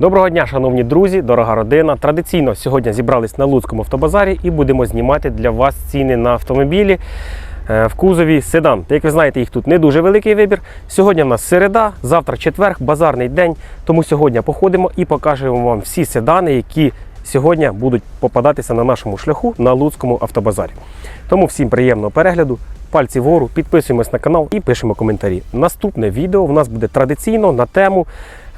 Доброго дня, шановні друзі, дорога родина. Традиційно сьогодні зібрались на Луцькому автобазарі і будемо знімати для вас ціни на автомобілі е, в кузові седан. Як ви знаєте, їх тут не дуже великий вибір. Сьогодні в нас середа, завтра четверг, базарний день. Тому сьогодні походимо і покажемо вам всі седани, які сьогодні будуть попадатися на нашому шляху на Луцькому автобазарі. Тому всім приємного перегляду. Пальці вгору, підписуємось на канал і пишемо коментарі. Наступне відео в нас буде традиційно на тему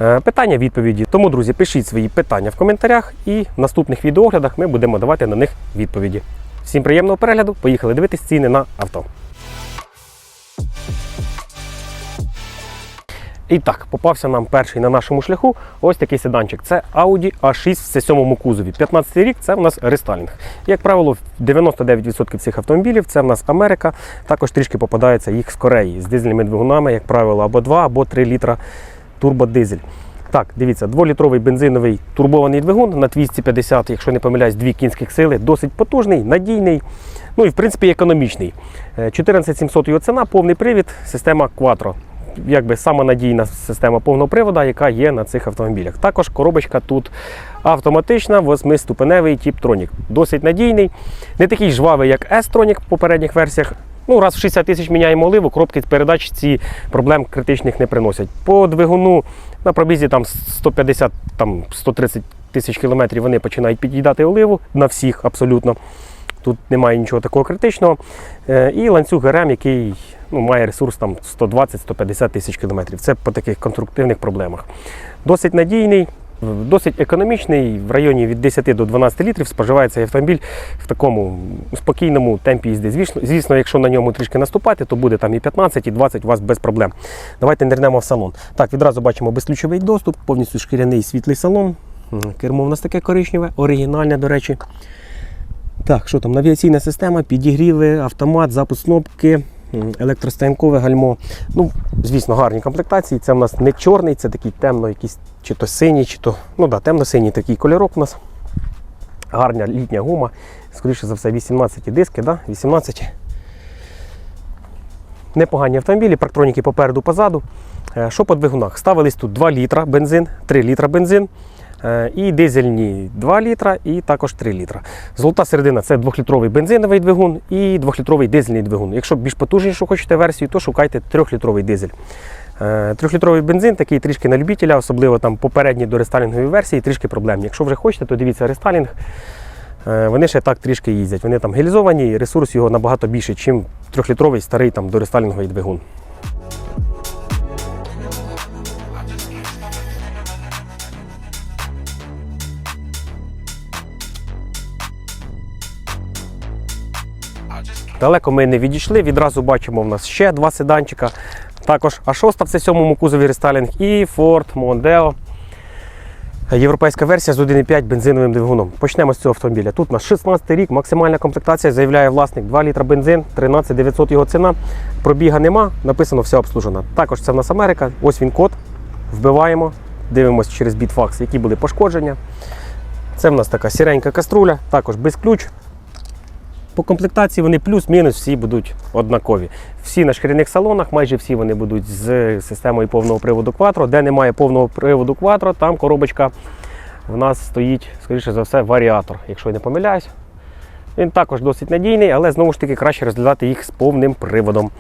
е, питання-відповіді. Тому, друзі, пишіть свої питання в коментарях і в наступних відеоглядах ми будемо давати на них відповіді. Всім приємного перегляду, поїхали дивитись ціни на авто. І так, попався нам перший на нашому шляху ось такий седанчик. Це Audi A6 в C7 кузові. 15 рік це в нас рестайлінг. Як правило, 99% цих автомобілів це в нас Америка. Також трішки попадається їх з Кореї з дизельними двигунами, як правило, або 2, або 3 літра турбодизель. Так, дивіться, 2-літровий бензиновий турбований двигун на 250, якщо не помиляюсь, 2 кінських сили, досить потужний, надійний, ну і в принципі економічний. Е, 14700 його ціна, повний привід, система Quattro якби сама надійна система повного приводу, яка є на цих автомобілях. Також коробочка тут автоматична, восьмиступеневий тіп-тронік. Досить надійний, не такий жвавий, як S-тронік в попередніх версіях. Ну, раз в 60 тисяч міняємо оливу, коробки передач ці проблем критичних не приносять. По двигуну на пробізі там 150 там 130 тисяч кілометрів вони починають під'їдати оливу на всіх абсолютно. Тут немає нічого такого критичного. Е, І ланцюг ГРМ, який ну, має ресурс там 120-150 тисяч кілометрів. Це по таких конструктивних проблемах. Досить надійний, досить економічний, в районі від 10 до 12 літрів споживається автомобіль в такому спокійному темпі їзди. Звісно, якщо на ньому трішки наступати, то буде там і 15, і 20 у вас без проблем. Давайте нирнемо в салон. Так, відразу бачимо безключовий доступ, повністю шкіряний світлий салон. Кермо в нас таке коричневе, оригінальне, до речі. Так, що там? Навігаційна система, підігріви, автомат, запуск кнопки, електростоянкове гальмо. Ну, звісно, гарні комплектації. Це в нас не чорний, це такий темно, якийсь чи то синій, чи то. Ну да, темно-синій такий кольорок у нас. Гарна літня гума. Скоріше за все, 18 диски, да? 18. Непогані автомобілі, парктроніки попереду, позаду. Е, Що по двигунах? Ставились тут 2 літра бензин, 3 літра бензин. Е, І дизельні 2 літра і також 3 літра. Золота середина це 2-літровий бензиновий двигун і 2-літровий дизельний двигун. Якщо більш потужнішу хочете версію, то шукайте 3-літровий дизель. Е, Трьохлітровий бензин такий трішки на любителя, особливо там попередні до рестайлінгової версії, трішки проблемні. Якщо вже хочете, то дивіться рестайлінг. Е, Вони ще так трішки їздять. Вони там гелізовані, ресурс його набагато більше, ніж трьохлітровий старий там до рестайлінговий двигун. Далеко ми не відійшли. Відразу бачимо в нас ще два седанчика. Також А6 в це сьомому кузові рестайлінг і Ford Mondeo. Європейська версія з 1,5 бензиновим двигуном. Почнемо з цього автомобіля. Тут у нас 16 рік, максимальна комплектація, заявляє власник 2 літра бензин, 13 900 його ціна. Пробіга нема, написано все обслужено. Також це в нас Америка. Ось він код. Вбиваємо, дивимося через бітфакс, які були пошкодження. Це в нас така сіренька каструля, також без ключ. По комплектації вони плюс-мінус всі будуть однакові. Всі на шкіряних салонах, майже всі вони будуть з системою повного приводу Quattro. Де немає повного приводу Quattro, там коробочка в нас стоїть, скоріше за все, варіатор, якщо я не помиляюсь. Він також досить надійний, але знову ж таки краще розглядати їх з повним приводом.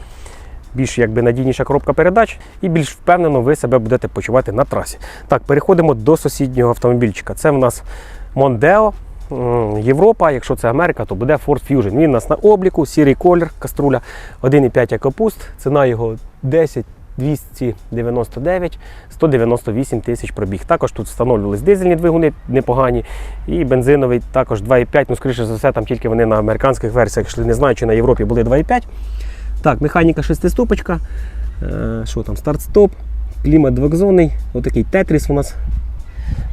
Більш якби надійніша коробка передач і більш впевнено ви себе будете почувати на трасі. Так, переходимо до сусіднього автомобільчика. Це в нас Mondeo. Європа, якщо це Америка, то буде Ford Fusion. Він у нас на обліку, сірий колір, каструля 1,5 екопуст, ціна його 10 299, 198 тисяч пробіг. Також тут встановлювались дизельні двигуни непогані, і бензиновий також 2,5. Ну, скоріше за все, там тільки вони на американських версіях, якщо не знаю, чи на Європі були 2,5. Так, механіка шестиступочка. Е, Що там, старт-стоп, клімат двохзонний, отакий тетріс у нас.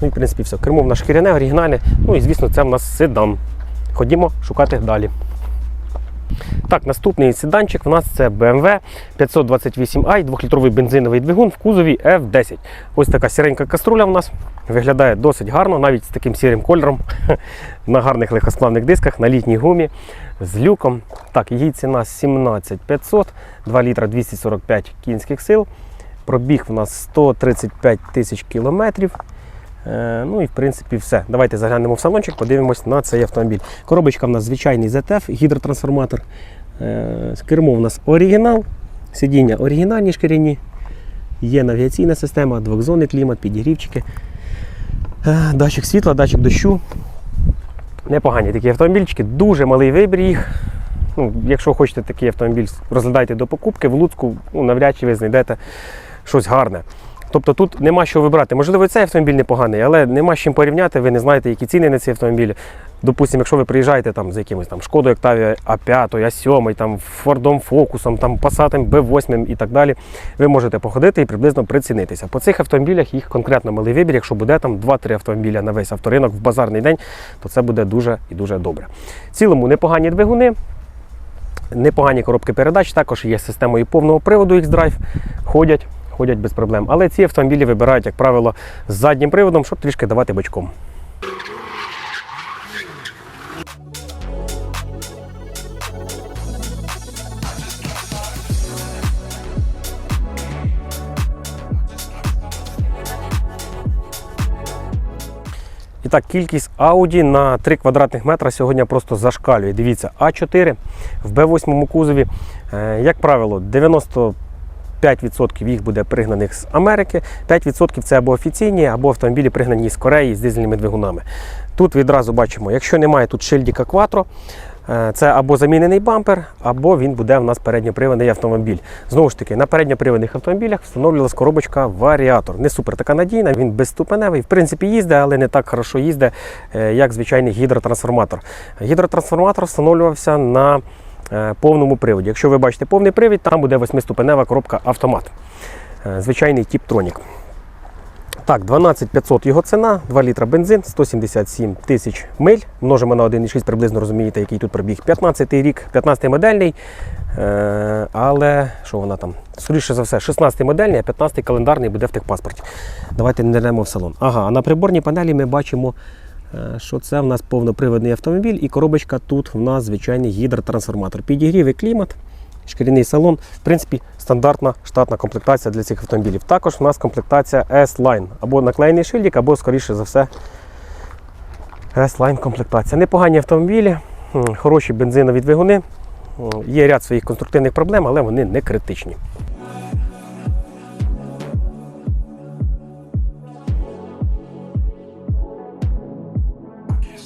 Ну і в принципі все. Кермо в нас шкіряне, оригінальне. Ну і звісно, це в нас седан. Ходімо шукати далі. Так, наступний седанчик у нас це BMW 528i, 2-літровий бензиновий двигун в кузові F10. Ось така сіренька каструля в нас. Виглядає досить гарно, навіть з таким сірим кольором, на гарних легкосплавних дисках, на літній гумі, з люком. Так, її ціна 17500, 2 літра 245 кінських сил. Пробіг в нас 135 тисяч кілометрів. Е, Ну і в принципі все. Давайте заглянемо в салончик, подивимось на цей автомобіль. Коробочка в нас звичайний ZF, гідротрансформатор. Е, Кермо в нас оригінал, сидіння оригінальні шкіряні. Є навігаційна система, двохзонний клімат, підігрівчики. Е, Датчик світла, датчик дощу. Непогані такі автомобільчики, дуже малий вибір їх. Ну, якщо хочете такий автомобіль, розглядайте до покупки, в Луцьку ну, навряд чи ви знайдете щось гарне. Тобто тут нема що вибрати. Можливо, цей автомобіль непоганий, але нема з чим порівняти, ви не знаєте, які ціни на ці автомобілі. Допустимо, якщо ви приїжджаєте там, з якимось там Шкодою Octavia А5, А7, там, Фордом Фокусом, там, Passat B8 і так далі, ви можете походити і приблизно прицінитися. По цих автомобілях їх конкретно малий вибір. Якщо буде там 2-3 автомобіля на весь авторинок в базарний день, то це буде дуже і дуже добре. В цілому непогані двигуни. Непогані коробки передач, також є системою повного приводу X-Drive, ходять, ходять без проблем. Але ці автомобілі вибирають, як правило, з заднім приводом, щоб трішки давати бочком. І так, кількість Audi на 3 квадратних метра сьогодні просто зашкалює. Дивіться, А4 в Б8 кузові, е, як правило, 95% їх буде пригнаних з Америки, 5% це або офіційні, або автомобілі пригнані з Кореї з дизельними двигунами. Тут відразу бачимо, якщо немає тут шильдіка Quattro, е, це або замінений бампер, або він буде в нас передньоприводний автомобіль. Знову ж таки, на передньоприводних автомобілях встановлювалась коробочка варіатор. Не супер така надійна, він безступеневий. В принципі, їздить, але не так хорошо їздить, е, як звичайний гідротрансформатор. Гідротрансформатор встановлювався на повному приводі. Якщо ви бачите повний привід, там буде восьмиступенева коробка автомат. Е, Звичайний Тіптронік. Так, 12500 його ціна, 2 літра бензин, 177 тисяч миль. Множимо на 1,6, приблизно розумієте, який тут пробіг. 15 й рік, 15-й модельний. Е, але що вона там? Скоріше за все, 16-й модельний, а 15-й календарний буде в техпаспорті. Давайте не в салон. Ага, а на приборній панелі ми бачимо, е, що це в нас повноприводний автомобіль, і коробочка тут в нас звичайний гідротрансформатор. Підігрів і клімат. Шкіряний салон, в принципі, стандартна штатна комплектація для цих автомобілів. Також у нас комплектація S-Line, або наклеєний шильдик, або, скоріше за все, S-Line комплектація. Непогані автомобілі, хороші бензинові двигуни. Є ряд своїх конструктивних проблем, але вони не критичні.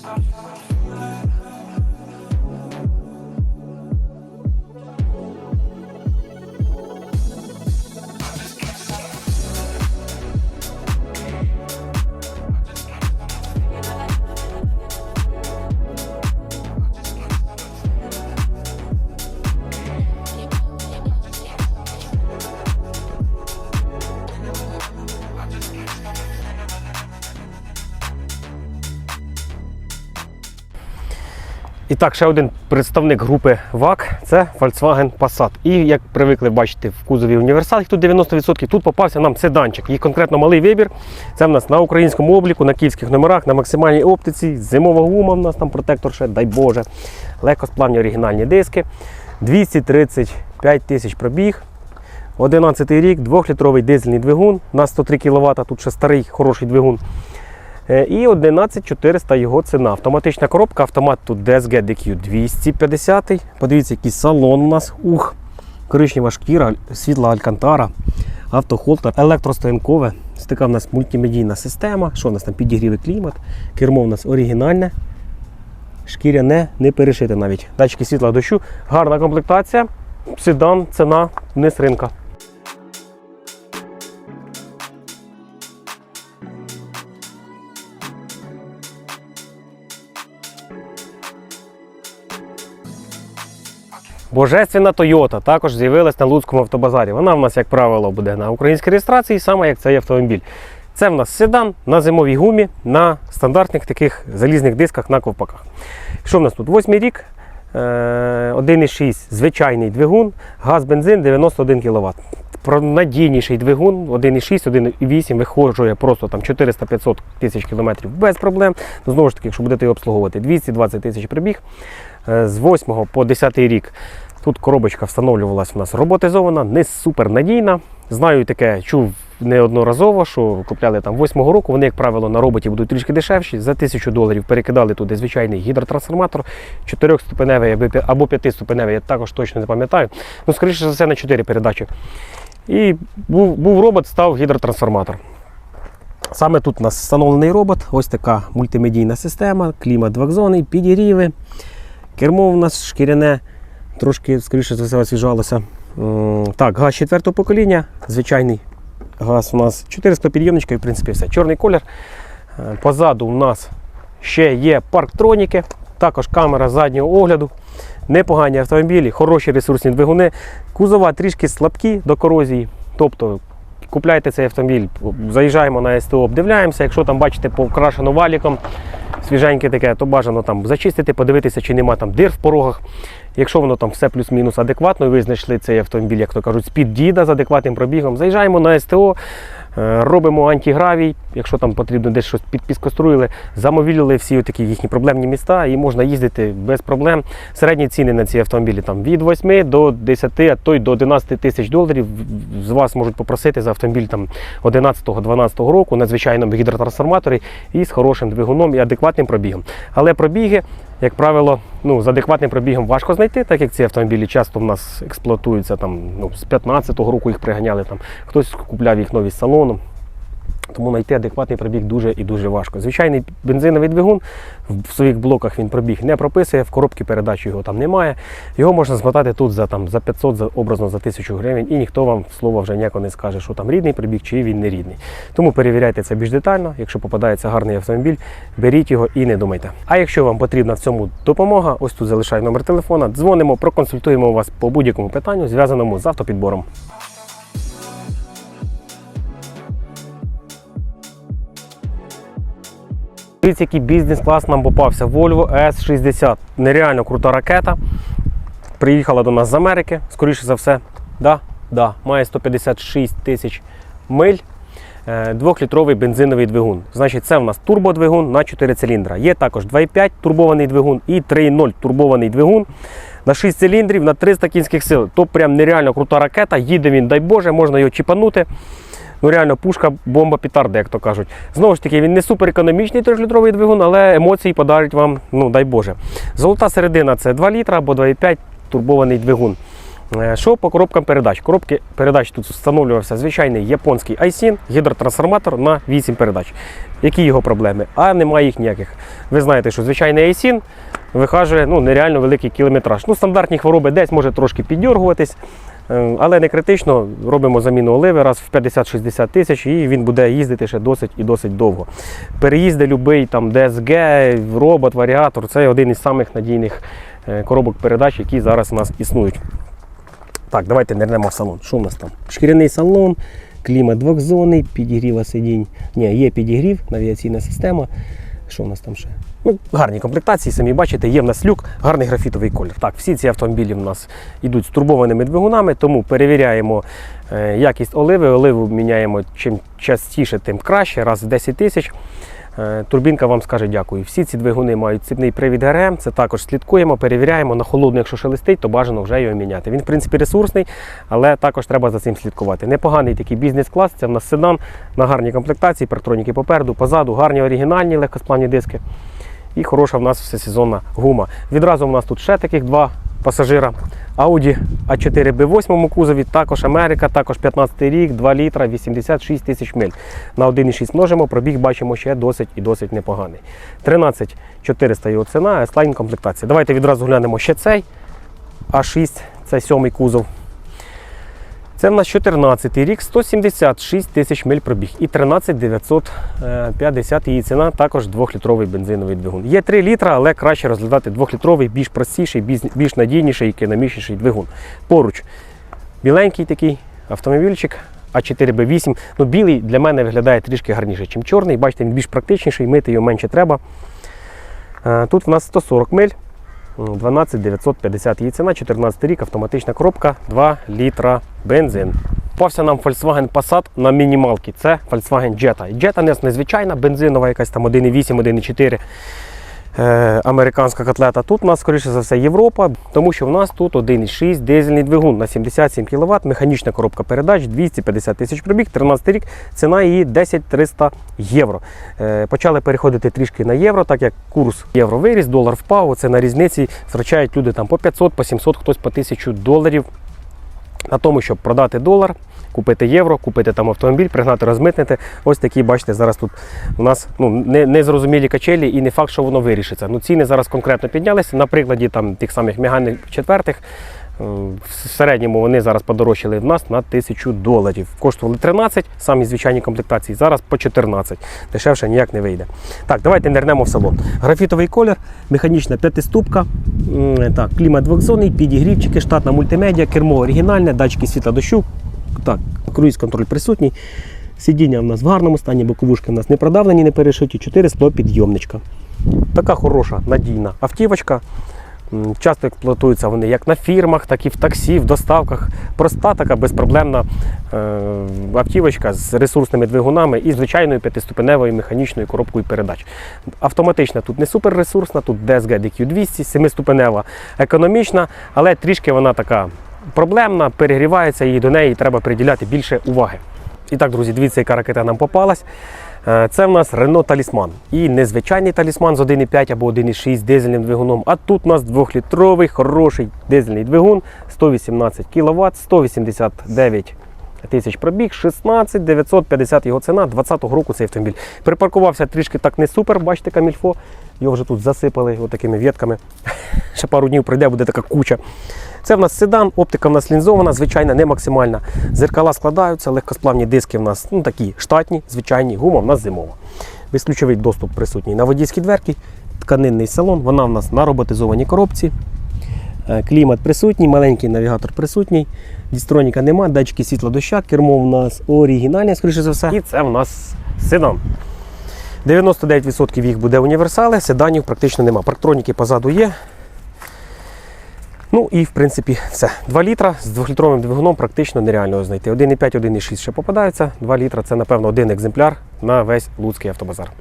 І так, ще один представник групи ВАК це Volkswagen Passat. І як привикли бачити в кузові універсал, тут 90%. Тут попався нам седанчик. Їх конкретно малий вибір. Це в нас на українському обліку, на київських номерах, на максимальній оптиці, зимова гума, в нас там протектор ще, дай Боже. Легкосплавні оригінальні диски. 235 тисяч пробіг. 11 рік, 2-літровий дизельний двигун на 103 кВт. Тут ще старий хороший двигун. Е, І 11400 його ціна. Автоматична коробка, автомат тут DSG DQ 250. Подивіться, який салон у нас. Ух, коричнева шкіра, світла алькантара, автохолтер, електростоянкове. Ось така в нас мультимедійна система. Що у нас там підігрівий клімат, кермо у нас оригінальне. Шкіряне, не перешите навіть. Датчики світла дощу. Гарна комплектація. Седан, ціна, вниз ринка. Божественна Toyota також з'явилась на Луцькому автобазарі. Вона в нас, як правило, буде на українській реєстрації, саме як цей автомобіль. Це в нас седан на зимовій гумі на стандартних таких залізних дисках на ковпаках. Що в нас тут? Восьмий рік, е, 1,6 звичайний двигун, газ, бензин 91 кВт. Про надійніший двигун 1,6, 1,8 виходжує просто там 400-500 тисяч кілометрів без проблем. Ну, знову ж таки, якщо будете його обслуговувати, 220 тисяч прибіг. Е, З 8 по 10 рік тут коробочка встановлювалася у нас роботизована, не супер надійна. Знаю таке, чув неодноразово, що купляли там 8-го року. Вони, як правило, на роботі будуть трішки дешевші. За 1000 доларів перекидали туди звичайний гідротрансформатор, 4-ступеневий або п'я- або 5-ступеневий, я також точно не пам'ятаю. Ну, скоріше за все, на 4 передачі. І був, був робот, став гідротрансформатор. Саме тут у нас встановлений робот, ось така мультимедійна система, клімат двохзонний, підігріви. Кермо у нас шкіряне, трошки, скоріше за все, освіжалося. Так, газ четвертого покоління, звичайний газ у нас 4 склопідйомничка і в принципі все. Чорний колір. Е, Позаду у нас ще є парктроніки, також камера заднього огляду. Непогані автомобілі, хороші ресурсні двигуни. Кузова трішки слабкі до корозії. Тобто купляйте цей автомобіль, заїжджаємо на СТО, обдивляємося. Якщо там бачите покрашено валіком, свіженьке таке, то бажано там зачистити, подивитися, чи нема там дир в порогах. Якщо воно там все плюс-мінус адекватно, ви знайшли цей автомобіль, як то кажуть, з-під діда з адекватним пробігом, заїжджаємо на СТО, е, робимо антигравій, якщо там потрібно десь щось під- підконструїли, замовілили всі такі їхні проблемні міста і можна їздити без проблем. Середні ціни на ці автомобілі там від 8 до 10, а то й до 11 тисяч доларів. З вас можуть попросити за автомобіль там 11-12 року на звичайному гідротрансформаторі і з хорошим двигуном і адекватним пробігом. Але пробіги, як правило, ну, з адекватним пробігом важко знайти, так як ці автомобілі часто в нас експлуатуються там, ну, з 15-го року їх приганяли. Там. Хтось купляв їх нові з салону. Тому знайти адекватний пробіг дуже і дуже важко. Звичайний бензиновий двигун в своїх блоках він пробіг не прописує, в коробці передач його там немає. Його можна змотати тут за, там, за 500, за, образно за 1000 гривень, і ніхто вам слова вже ніякого не скаже, що там рідний пробіг чи він не рідний. Тому перевіряйте це більш детально. Якщо попадається гарний автомобіль, беріть його і не думайте. А якщо вам потрібна в цьому допомога, ось тут залишаю номер телефона, дзвонимо, проконсультуємо вас по будь-якому питанню, зв'язаному з автопідбором. Дивіться, який бізнес-клас нам попався. Volvo S60. Нереально крута ракета. Приїхала до нас з Америки, скоріше за все. Да? Да. Має 156 тисяч миль. Е, Двохлітровий бензиновий двигун. Значить, це в нас турбодвигун на 4 циліндра. Є також 2,5 турбований двигун і 3,0 турбований двигун на 6 циліндрів на 300 кінських сил. То прям нереально крута ракета. Їде він, дай Боже, можна його чіпанути. Ну реально пушка, бомба петарда, як то кажуть. Знову ж таки, він не суперекономічний 3-літровий двигун, але емоції подарить вам, ну дай Боже. Золота середина це 2 літра або 2,5 турбований двигун. Е, Що по коробкам передач? Коробки передач тут встановлювався звичайний японський Айсін, гідротрансформатор на 8 передач. Які його проблеми? А немає їх ніяких. Ви знаєте, що звичайний Айсін вихажує ну, нереально великий кілометраж. Ну, стандартні хвороби десь може трошки піддергуватись. Е, Але не критично, робимо заміну оливи раз в 50-60 тисяч, і він буде їздити ще досить і досить довго. Переїзди любий там DSG, робот, варіатор це один із самих надійних е, коробок передач, які зараз у нас існують. Так, давайте нирнемо в салон. Що в нас там? Шкіряний салон, клімат двохзонний, підігріва сидінь. Ні, є підігрів, навігаційна система. Що в нас там ще? Ну, гарні комплектації, самі бачите, є в нас люк, гарний графітовий колір. Так, всі ці автомобілі в нас йдуть з турбованими двигунами, тому перевіряємо е, якість оливи. Оливу міняємо чим частіше, тим краще, раз в 10 тисяч. Е, Турбінка вам скаже дякую. Всі ці двигуни мають ціпний привід ГРМ, це також слідкуємо, перевіряємо. На холодну, якщо шелестить, то бажано вже його міняти. Він, в принципі, ресурсний, але також треба за цим слідкувати. Непоганий такий бізнес-клас, це в нас седан на гарній комплектації, парктроніки попереду, позаду, гарні оригінальні легкосплавні диски. І хороша в нас всесезонна гума. Відразу в нас тут ще таких два пасажира. Audi A4 B8 кузові, також Америка, також 15 рік, 2 літра, 86 тисяч миль. На 1,6 множимо, пробіг бачимо ще досить і досить непоганий. 13 400 його ціна, S-Line комплектація. Давайте відразу глянемо ще цей А6, це сьомий кузов. Це в нас 14 рік, 176 тисяч миль пробіг і 13 950 її ціна, також 2-літровий бензиновий двигун. Є 3 літра, але краще розглядати 2-літровий, більш простіший, більш, надійніший, економічніший двигун. Поруч біленький такий автомобільчик. А4Б8. Ну, білий для мене виглядає трішки гарніше, ніж чорний. Бачите, він більш практичніший, мити його менше треба. Е, Тут в нас 140 миль. 12 950 її ціна, 14 рік, автоматична коробка, 2 літра бензин. Попався нам Volkswagen Passat на мінімалки. Це Volkswagen Jetta. Jetta не незвичайна, бензинова, якась там 1,8, 1,4. Е, американська котлета. Тут у нас, скоріше за все, Європа, тому що в нас тут 1,6 дизельний двигун на 77 кВт, механічна коробка передач, 250 тисяч пробіг, 13 рік, ціна її 10 300 євро. Е, почали переходити трішки на євро, так як курс євро виріс, долар впав. Це на різниці втрачають люди там по 500, по 700, хтось по 1000 доларів на тому, щоб продати долар, купити євро, купити там автомобіль, пригнати, розмитнити. Ось такі, бачите, зараз тут у нас ну, не, незрозумілі качелі і не факт, що воно вирішиться. Ну, ціни зараз конкретно піднялися. На прикладі там, тих самих меганих четвертих. е, В середньому вони зараз подорожчали в нас на 1000 доларів. Коштували 13, самі звичайні комплектації, зараз по 14. Дешевше ніяк не вийде. Так, давайте нирнемо в салон. Графітовий колір, механічна п'ятиступка, так, клімат двохзонний, підігрівчики, штатна мультимедіа, кермо оригінальне, датчики світла дощу. Так, круїз контроль присутній. Сидіння в нас в гарному стані, боковушки в нас не продавлені, не перешиті, 4 склопідйомничка. Така хороша, надійна автівочка. Часто експлуатуються вони як на фірмах, так і в таксі, в доставках. Проста така безпроблемна е, автівочка з ресурсними двигунами і звичайною п'ятиступеневою механічною коробкою передач. Автоматична тут не суперресурсна, тут DSG DQ200, семиступенева економічна, але трішки вона така проблемна, перегрівається і до неї треба приділяти більше уваги. І так, друзі, дивіться, яка ракета нам попалась. Е, Це в нас Renault Талісман. І незвичайний талісман з 1,5 або 1,6 дизельним двигуном. А тут у нас 2-літровий хороший дизельний двигун, 118 кВт, 189 тисяч пробіг, 16 950 його ціна, 20-го року цей автомобіль. Припаркувався трішки так не супер, бачите, камільфо. Його вже тут засипали отакими ветками. Ще пару днів пройде, буде така куча. Це в нас седан, оптика в нас лінзована, звичайна, не максимальна. Зеркала складаються, легкосплавні диски в нас ну, такі штатні, звичайні, гума в нас зимова. Безключовий доступ присутній на водійські дверки, тканинний салон, вона в нас на роботизованій коробці. Е, Клімат присутній, маленький навігатор присутній, дістроніка нема, датчики світла доща, кермо в нас оригінальне, скоріше за все. І це в нас седан. 99% їх буде універсали, седанів практично нема. Парктроніки позаду є. Ну і в принципі все. 2 літра з 2-літровим двигуном практично нереально знайти. 1,5, 1,6 ще попадаються. 2 літра це, напевно, один екземпляр на весь Луцький автобазар.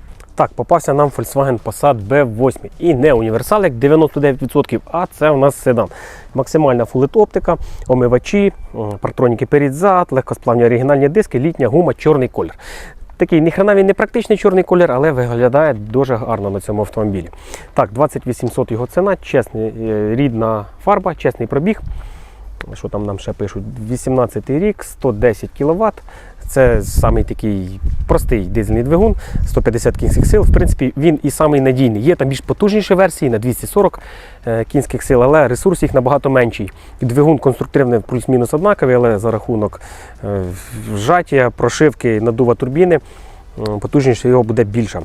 Так, попався нам Volkswagen Passat B8. І не універсал, як 99%, а це у нас седан. Максимальна фулит оптика, омивачі, партроніки перед-зад, легкосплавні оригінальні диски, літня гума, чорний колір. Такий ніхрена він не практичний чорний колір, але виглядає дуже гарно на цьому автомобілі. Так, 2800 його ціна, чесний, е, рідна фарба, чесний пробіг. Що там нам ще пишуть? 18 рік, 110 кВт. Це самий такий простий дизельний двигун, 150 кінських сил. В принципі, він і самий надійний. Є там більш потужніші версії на 240 е, кінських сил, але ресурс їх набагато менший. Двигун конструктивний плюс-мінус однаковий, але за рахунок е, вжаття, прошивки, надува турбіни, е, потужність його буде більша.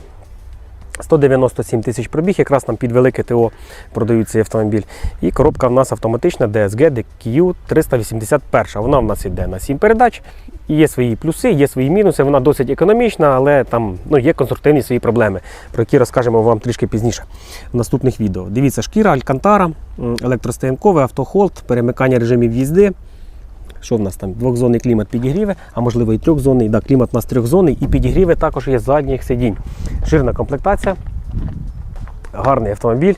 197 тисяч пробіг, якраз нам під велике ТО продають цей автомобіль. І коробка в нас автоматична DSG DQ 381. Вона в нас йде на 7 передач. Є свої плюси, є свої мінуси. Вона досить економічна, але там ну, є конструктивні свої проблеми, про які розкажемо вам трішки пізніше в наступних відео. Дивіться, шкіра, алькантара, м, електростоянкове, автохолд, перемикання режимів їзди. Що в нас там? Двохзонний клімат підігріви, а можливо і трьохзонний. Да, клімат у нас трьохзонний і підігріви також є задніх сидінь. Жирна комплектація, гарний автомобіль.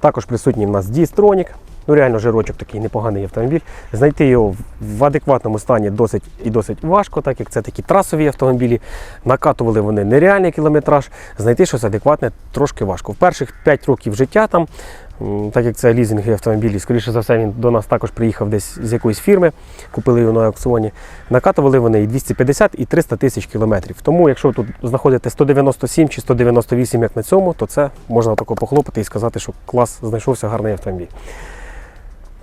Також присутній в нас Дістронік. Ну, реально жирочок такий непоганий автомобіль. Знайти його в- адекватному стані досить і досить важко, так як це такі трасові автомобілі. Накатували вони нереальний кілометраж. Знайти щось адекватне трошки важко. В перших 5 років життя там, так як це лізингові автомобілі, скоріше за все, він до нас також приїхав десь з якоїсь фірми, купили його на аукціоні. Накатували вони і 250 і 300 тисяч кілометрів. Тому, якщо тут знаходите 197 чи 198, як на цьому, то це можна тако похлопати і сказати, що клас знайшовся гарний автомобіль.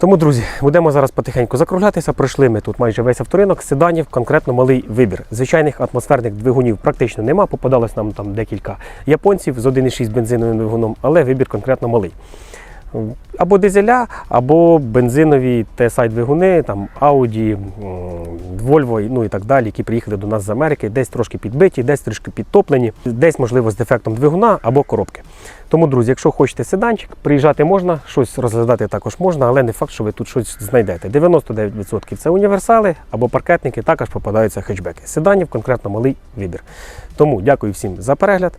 Тому, друзі, будемо зараз потихеньку закруглятися. Пройшли ми тут майже весь авторинок, седанів, конкретно малий вибір. Звичайних атмосферних двигунів практично нема. Попадалось нам там декілька японців з 1,6 бензиновим двигуном, але вибір конкретно малий. Або дизеля, або бензинові TSI двигуни, там Audi, Volvo, ну і так далі, які приїхали до нас з Америки, десь трошки підбиті, десь трошки підтоплені, десь, можливо, з дефектом двигуна або коробки. Тому, друзі, якщо хочете седанчик, приїжджати можна, щось розглядати також можна, але не факт, що ви тут щось знайдете. 99% це універсали або паркетники, також попадаються хетчбеки. Седанів конкретно малий вибір. Тому дякую всім за перегляд.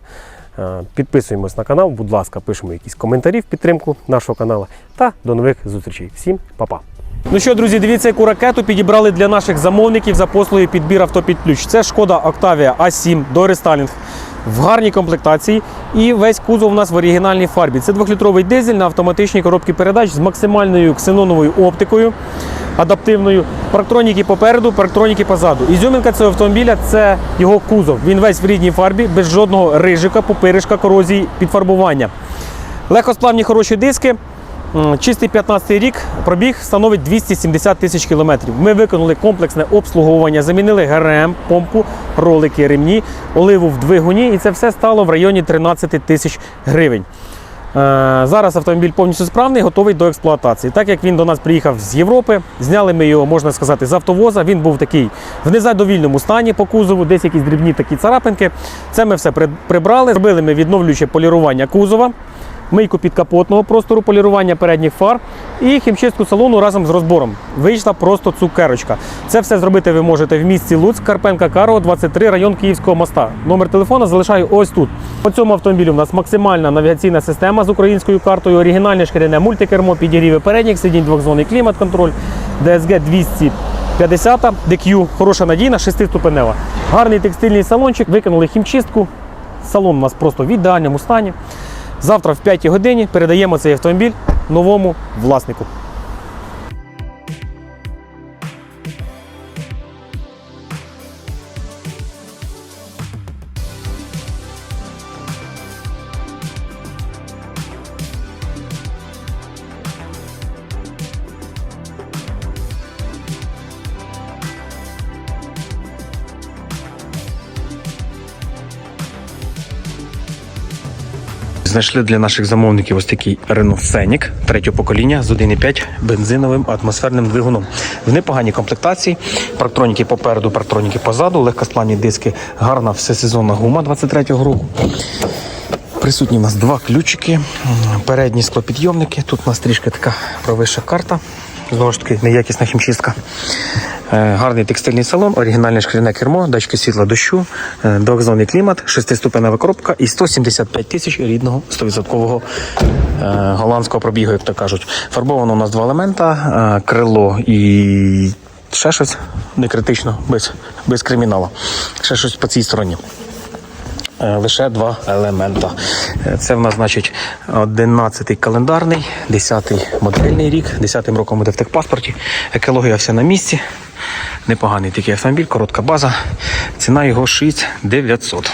Е, Підписуємось на канал, будь ласка, пишемо якісь коментарі в підтримку нашого каналу. Та до нових зустрічей. Всім па-па! Ну що, друзі, дивіться, яку ракету підібрали для наших замовників за послуги підбір авто під ключ. Це шкода Octavia A7 до рестайлінг в гарній комплектації. І весь кузов у нас в оригінальній фарбі. Це двохлітровий дизель на автоматичній коробці передач з максимальною ксеноновою оптикою адаптивною. Парктроніки попереду, парктроніки позаду. Ізюминка цього автомобіля це його кузов. Він весь в рідній фарбі, без жодного рижика, пупиришка, корозії, підфарбування. Легкосплавні хороші диски. Чистий 15-й рік, пробіг становить 270 тисяч кілометрів. Ми виконали комплексне обслуговування, замінили ГРМ, помпу, ролики, ремні, оливу в двигуні, і це все стало в районі 13 тисяч гривень. Е, Зараз автомобіль повністю справний, готовий до експлуатації. Так як він до нас приїхав з Європи, зняли ми його, можна сказати, з автовоза. Він був такий в незадовільному стані по кузову, десь якісь дрібні такі царапинки. Це ми все прибрали. Зробили ми відновлююче полірування кузова, мийку підкапотного простору, полірування передніх фар і хімчистку салону разом з розбором. Вийшла просто цукерочка. Це все зробити ви можете в місті Луцьк, Карпенка Карого, 23, район Київського моста. Номер телефона залишаю ось тут. По цьому автомобілю у нас максимальна навігаційна система з українською картою, оригінальне шкіряне мультикермо, підігріви передніх, сидінь двохзонний клімат-контроль, DSG 250, DQ, хороша надійна, шестиступенева. Гарний текстильний салончик, виконали хімчистку. Салон у нас просто в ідеальному стані. Завтра в 5 годині передаємо цей автомобіль новому власнику. Знайшли для наших замовників ось такий Renault Scenic третього покоління з 1,5 бензиновим атмосферним двигуном. В непоганій комплектації. Парктроніки попереду, парктроніки позаду, легкосплавні диски, гарна всесезонна гума 23-го року. Присутні у нас два ключики, передні склопідйомники. Тут у нас трішки така провища карта. Знову ж таки, неякісна хімчистка. Е, Гарний текстильний салон, оригінальне шкіряне кермо, датчики світла дощу, е, двохзонний клімат, шестиступенева коробка і 175 тисяч рідного 100% е, голландського пробігу, як то кажуть. Фарбовано у нас два елемента: крило і ще щось не критично, без, без криміналу. Ще щось по цій стороні. Е, Лише два елемента. Е, Це в нас, значить, 11-й календарний, 10-й модельний рік, 10-м роком буде в техпаспорті. Екологія вся на місці. Непоганий такий автомобіль, коротка база. Ціна його 6900.